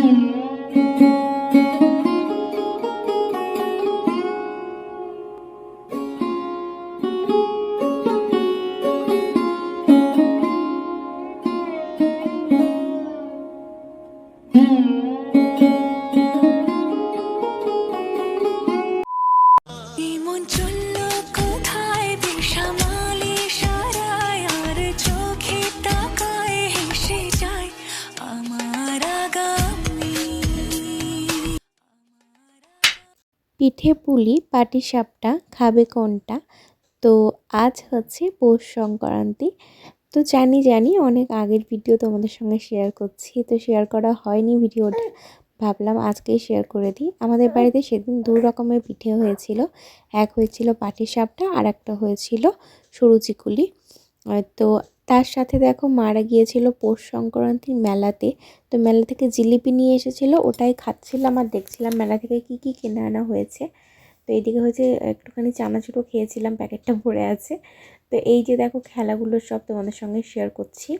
Mm-hmm. পিঠে পুলি, পাটিসাপটা, খাবে কোনটা? তো আজ হচ্ছে পৌষ সংক্রান্তি। তো জানি জানি অনেক আগের ভিডিও তোমাদের সঙ্গে শেয়ার করছি। তো শেয়ার করা হয়নি ভিডিওটা। ভাবলাম আজকেই শেয়ার করে দিই। আমাদের বাড়িতে সেদিন দু রকমের পিঠে হয়েছিল। এক হয়েছিল পাটিসাপটা আর একটা হয়েছিল সুরুচিকুলি। তো তার সাথে দেখো মারা গিয়েছিল পৌষ সংক্রান্তির মেলাতে। তো মেলা থেকে জিলিপি নিয়ে এসেছিল, ওটাই খাচ্ছিলাম আর দেখছিলাম মেলা থেকে কি কি কেনা আনা হয়েছে। তো এইদিকে হচ্ছে একটুখানি চানাচুরও খেয়েছিলাম, প্যাকেটটা ভরে আছে। তো এই যে দেখো খেলাগুলো সব তোমাদের সঙ্গে শেয়ার করছি।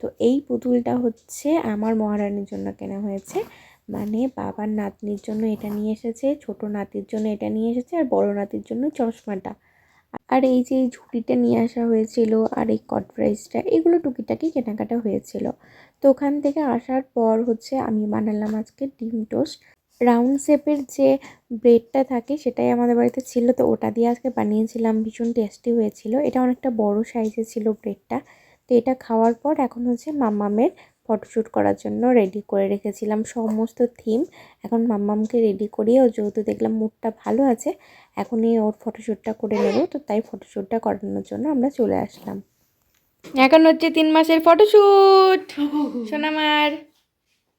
তো এই পুতুলটা হচ্ছে আমার মহারানীর জন্য কেনা হয়েছে। মানে বাবার নাতনির জন্য এটা নিয়ে এসেছে, ছোট নাতির জন্য এটা নিয়ে এসেছে, আর বড় নাতির জন্য চশমাটা। আর এই যে এই ঝুড়িটা নিয়ে আসা হয়েছিল আর এই কট প্রাইসটা এগুলো টুকিটাকি কেনাকাটা হয়েছিল। তো ওখান থেকে আসার পর হচ্ছে আমি বানালাম আজকে ডিম টোস্ট। রাউন্ড শেপের যে ব্রেডটা থাকে সেটাই আমাদের বাড়িতে ছিল, তো ওটা দিয়ে আজকে বানিয়েছিলাম। ভীষণ টেস্টি হয়েছিল। এটা অনেকটা বড় সাইজের ছিল ব্রেডটা তো এটা খাওয়ার পর এখন হচ্ছে মাম্মামের ফটোশ্যুট করার জন্য রেডি করে রেখেছিলাম সমস্ত থিম এখন মাম্মামকে রেডি করিয়ে ও যেহেতু দেখলাম মুডটা ভালো আছে এখনই ওর ফটোশ্যুটটা করে নেব। তো তাই ফটোশ্যুটটা করানোর জন্য আমরা চলে আসলাম। এখন হচ্ছে তিন মাসের ফটোশ্যুট সোনামার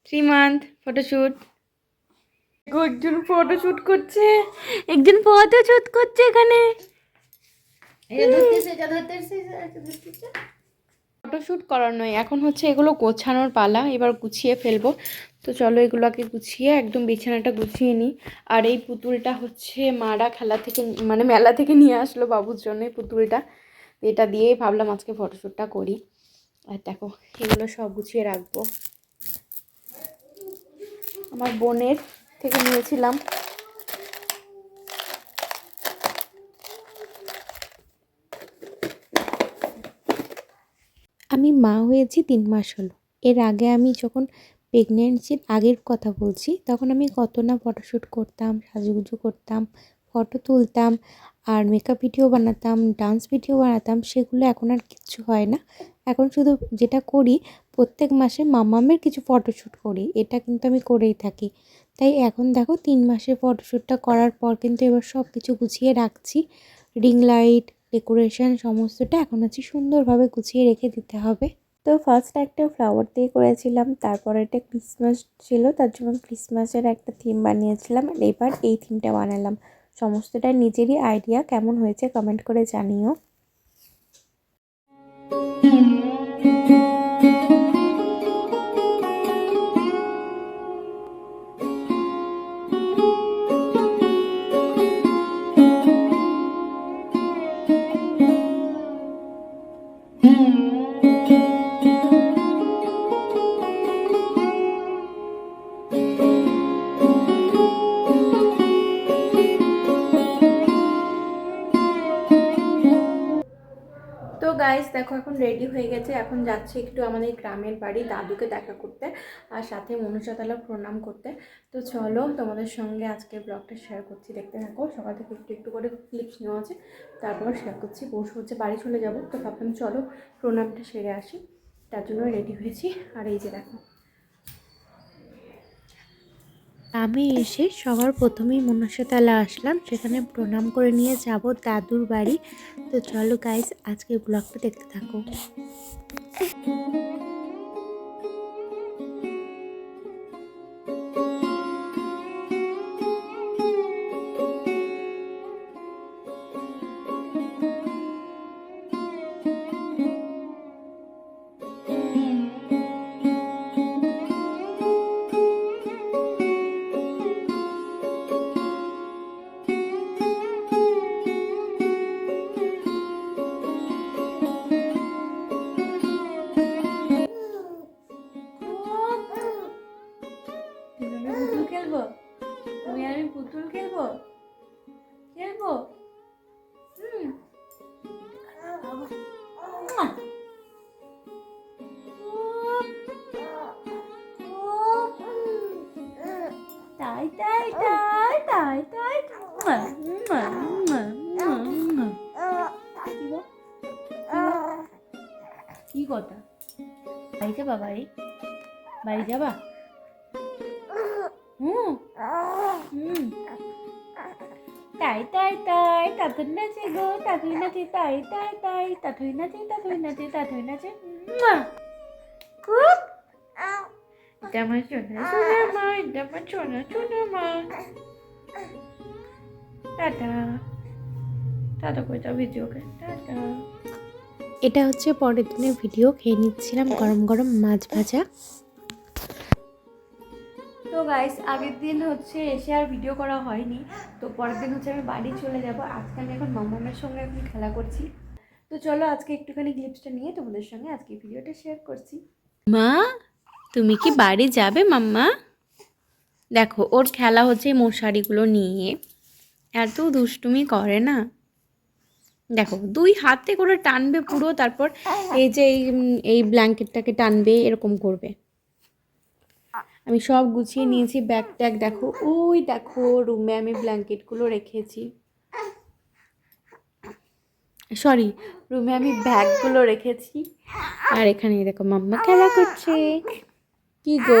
থ্রি মান্থ ফটোশ্যুট একজন ফটোশ্যুট করছে। একজন ফটোশ্যুট করছে এখানে। ফটোশ্যুট করার নয়, এখন হচ্ছে এগুলো গোছানোর পালা, এবার গুছিয়ে ফেলব। তো চলো এগুলোকে গুছিয়ে একদম বিছানাটা গুছিয়ে নিই। আর এই পুতুলটা হচ্ছে মারা খেলা থেকে মানে মেলা থেকে নিয়ে আসলো বাবুর জন্য এই পুতুলটা। এটা দিয়েই ভাবলাম আজকে ফটোশ্যুটটা করি। আর দেখো, এগুলো সব গুছিয়ে রাখব। আমার বোনের থেকে নিয়েছিলাম আমি মা হয়েছি তিন মাস হলো। এর আগে আমি যখন প্রেগনেন্সির আগের কথা বলছি, তখন আমি কত না ফটোশ্যুট করতাম, সাজুগুজু করতাম ফটো তুলতাম, আর মেকআপ ভিডিও বানাতাম ডান্স ভিডিও বানাতাম, সেগুলো এখন আর কিচ্ছু হয় না। এখন শুধু যেটা করি, প্রত্যেক মাসে মামামের কিছু ফটোশ্যুট করি, এটা কিন্তু আমি করেই থাকি। তাই এখন দেখো, তিন মাসের ফটোশ্যুটটা করার পর কিন্তু এবার সব কিছু গুছিয়ে রাখছি। রিং লাইট ডেকোরেশন সমস্তটা এখন হচ্ছে সুন্দরভাবে গুছিয়ে রেখে দিতে হবে। তো ফার্স্ট একটা ফ্লাওয়ার দিয়ে করেছিলাম, তারপরে একটা ক্রিসমাস ছিল, তার জন্য ক্রিসমাসের একটা থিম বানিয়েছিলাম এবার এই থিমটা বানালাম। সমস্তটা নিজেরই আইডিয়া কেমন হয়েছে কমেন্ট করে জানিও। গাইস দেখো এখন রেডি হয়ে গেছে। এখন যাচ্ছে একটু আমাদের গ্রামের বাড়ি দাদুকে দেখা করতে আর সাথে মনুষাতলা প্রণাম করতে। তো চলো তোমাদের সঙ্গে আজকে ব্লগটা শেয়ার করছি। দেখতে থাকো, সকাল থেকে একটু একটু করে ক্লিপস নেওয়া আছে। তারপর শেয়ার করছি। পরশু হচ্ছে বাড়ি চলে যাব। তো ভাবলাম চলো প্রণামটা সেরে আসি। তার জন্য রেডি হয়েছি। আর এই যে দেখো। আমি এসে সবার প্রথমেই মনসাতলা আসলাম, সেখানে প্রণাম করে নিয়ে যাব দাদুর বাড়ি। তো চলো গাইজ আজকে ব্লগটা দেখতে থাকো। খেলব? খেলব? হুম। তাই তাই তাই তাই তাই? কি কথা? বাড়ি যাবা, বাড়ি? বাড়ি যাবা? হুম। হুম। তাই তাই তাই তাতুই নাচে গো তাতুই নাচে তাই তাই তাই তাতুই নাচে তাতুই নাচে তাতুই নাচে। খুব এটা আমার সোনা সোনা মা এটা আমার সোনা সোনা মা। টাটা। টাটা করে দাও ভিডিওকে টাটা। এটা হচ্ছে পরের দিনের ভিডিও খেয়ে নিচ্ছিলাম গরম গরম মাছ ভাজা। তো গাইস আগের দিন হচ্ছে এসে আর ভিডিও করা হয়নি। তো পরের দিন হচ্ছে আমি বাড়ি চলে যাব। আজকে আমি এখন মামামের সঙ্গে এখন খেলা করছি। তো চলো আজকে একটুখানি ক্লিপসটা নিয়ে তোমাদের সঙ্গে আজকে ভিডিওটা শেয়ার করছি। মা, তুমি কি বাড়ি যাবে মাম্মা? দেখো, ওর খেলা হচ্ছে মশারিগুলো নিয়ে। এত দুষ্টুমি করে না। দেখো, দুই হাতে করে টানবে পুরো, তারপর এই যে এই ব্ল্যাঙ্কেটটাকে টানবে, এরকম করবে। আমি সব গুছিয়ে নিয়েছি ব্যাগ ট্যাগ দেখো, ওই দেখো রুমে আমি ব্ল্যাঙ্কেটগুলো রেখেছি। সরি রুমে আমি ব্যাগগুলো রেখেছি। আর এখানে দেখো মাম্মা খেলা করছে। কি গো